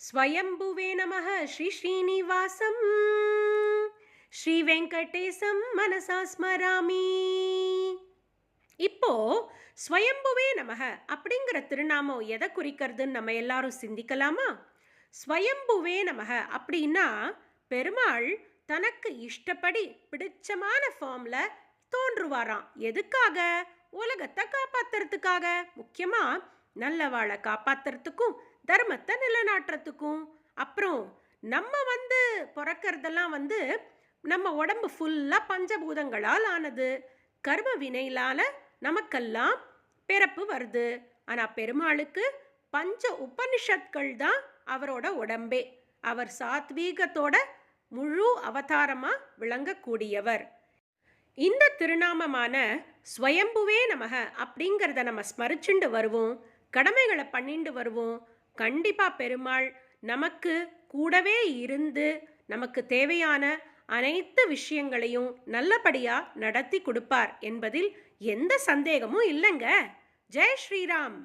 ஸ்வயம்புவே நமः ஸ்ரீ ஸ்ரீனிவாசம். ஸ்ரீ வெங்கடேசம் மனசா ஸ்மராமி. இப்போ ஸ்வயம்புவே நமக அப்படிங்கிற திருநாமம் எதை குறிக்கிறதுன்னு நம்ம எல்லாரும் சிந்திக்கலாமா? ஸ்வயம்புவே நமக அப்படின்னா பெருமாள் தனக்கு இஷ்டப்படி பிடிச்சமான ஃபார்ம்ல தோன்றுவாராம். எதுக்காக? உலகத்தை காப்பாத்துறதுக்காக. முக்கியமா நல்லவாளை காப்பாத்துறதுக்கும் தர்மத்தை நிலைநாட்டுறதுக்கும். அப்புறம் நம்ம வந்து பிறக்கறதெல்லாம் வந்து நம்ம உடம்பு ஃபுல்லாக பஞ்சபூதங்களால் ஆனது. கர்ம வினையிலால நமக்கெல்லாம் பிறப்பு வருது. ஆனால் பெருமாளுக்கு பஞ்ச உபனிஷத்கள் தான் அவரோட உடம்பே. அவர் சாத்வீகத்தோட முழு அவதாரமா விளங்கக்கூடியவர். இந்த திருநாமமான ஸ்வயம்புவே நமக அப்படிங்கிறத நம்ம ஸ்மரிச்சுண்டு வருவோம். கடமைகளை பண்ணிண்டு வருவோம். கண்டிப்பா பெருமாள் நமக்கு கூடவே இருந்து நமக்கு தேவையான அனைத்து விஷயங்களையும் நல்லபடியா நடத்தி கொடுப்பார் என்பதில் எந்த சந்தேகமும் இல்லைங்க. ஜெய் ஸ்ரீராம்.